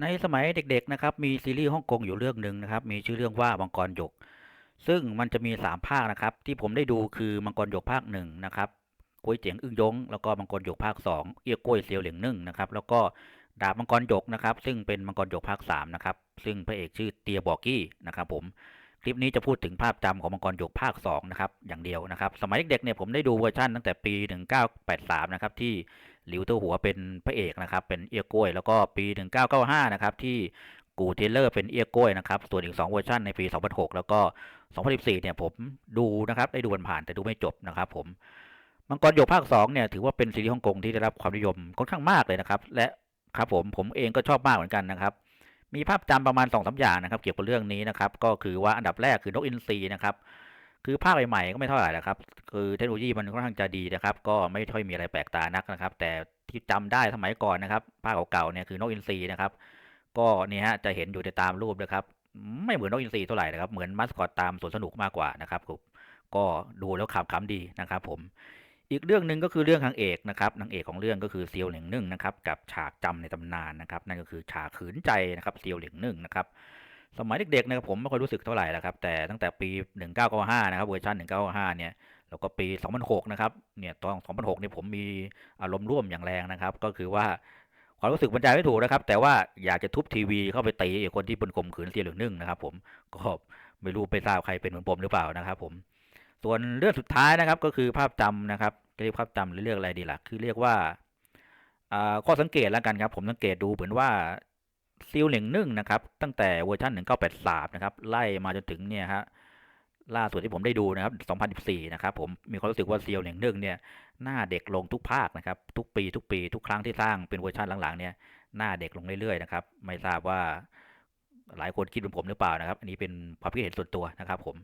ในสมัยเด็กๆนะครับมีซีรีส์ฮ่องกงอยู่เรื่องหนึ่งนะครับ มีชื่อเรื่องว่ามังกรหยก ซึ่งมันจะมีสามภาคนะครับ ที่ผมได้ดูคือมังกรหยกภาคหนึ่งนะครับกุ้ยเจียงอึ้งยงแล้วก็มังกรหยกภาคสองเอี้ยกล้วยเซียวเหลียงนึ่งนะครับแล้วก็ดาบมังกรหยกนะครับซึ่งเป็นมังกรหยกภาคสามนะครับซึ่งพระเอกชื่อเตียบอกกี้นะครับผมคลิปนี้จะพูดถึงภาพจำของมังกรหยกภาคสองนะครับอย่างเดียวนะครับสมัยเด็กๆเนี่ยผมได้ดูเวอร์ชันตั้งแต่ปี 1983นะครับที่ หลิวเตอร์หัวเป็นพระเอกนะครับ เป็นเอียกล้วยแล้วก็ปี 1995 นะครับที่กูเทเลอร์เป็นเอียกล้วยนะครับ ส่วนอีก 2 เวอร์ชันในปี 2006 แล้วก็ 2014 เนี่ยผมดูนะครับ ได้ดูผ่านแต่ดูไม่จบนะครับผมมังกรหยกภาค 2 เนี่ยถือว่าเป็นซีรีส์ฮ่องกงที่ได้รับความนิยมค่อนข้างมากเลยนะครับ และครับผมผมเองก็ชอบมากเหมือนกันนะครับ มีภาพจำประมาณ2อสอย่างนะครับ เกี่ยวกับเรื่องนี้นะครับ ก็คือว่าอันดับแรกคือนกอินทรีนะครับ คือภาคใหม่ๆก็ไม่เท่าไหร่นะครับ คือเทคโนโลยีมันค่อนข้างจะดีนะครับ ก็ไม่ค่อยมีอะไรแปลกตานักนะครับ แต่ที่จำได้สมัยก่อนนะครับ ภาคเก่าๆเนี่ยคือนกอินทรีนะครับ ก็นี่ฮะจะเห็นอยู่ในตามรูปนะครับ ไม่เหมือนนกอินทรีเท่าไหร่นะครับ เหมือนมัสคอตตามสวนสนุกมากกว่านะครับก็ดูแล้วขำขำดีนะครับ ผม อีกเรื่องหนึ่งก็คือเรื่องนางเอกนะครับนางเอกของเรื่องก็คือเซียวเหลียงนึ่งนะครับ กับฉากจำในตำนานนะครับ นั่นก็คือฉากขืนใจนะครับเซียวเหลียงนึ่งนะครับ สมัยเด็กๆนะครับผมไม่ค่อยรู้สึกเท่าไหร่แล้วครับแต่ตั้งแต่ปี 1995 นะครับเวอร์ชัน1995 เนี่ยแล้วก็ปี 2006 นะครับเนี่ยตอน 2006เนี่ยผมมีอารมณ์ร่วมอย่างแรงนะครับ ก็คือว่าความรู้สึกบรรยายไม่ถูกนะครับ แต่ว่าอยากจะทุบทีวีเข้าไปตีคนที่เป็นข่มขืนเสียเหลืองนึ่งนะครับ ผมก็ไม่รู้ไปทราบใครเป็นเหมือนผมหรือเปล่านะครับ ผม ส่วนเรื่องสุดท้ายนะครับก็คือภาพจำนะครับเรียกภาพจำหรือเรียกอะไรดีล่ะคือเรียกว่าข้อสังเกตแล้วกันครับ ผมสังเกตดูเหมือนว่า ซีลเหลียงนึ่งนะครับ ตั้งแต่เวอร์ชัน1983 นะครับ ไล่มาจนถึงเนี่ยฮะล่าสุดที่ผมได้ดูนะครับ 2014 นะครับ ผมมีความรู้สึกว่าซีลเหลียงนึ่งเนี่ยหน้าเด็กลงทุกภาคนะครับ ทุกปีทุกปีทุกครั้งที่สร้างเป็นเวอร์ชันหลังๆเนี่ยหน้าเด็กลงเรื่อยๆนะครับ ไม่ทราบว่าหลายคนคิดเหมือนผมหรือเปล่านะครับ อันนี้เป็นความคิดเห็นส่วนตัวนะครับผม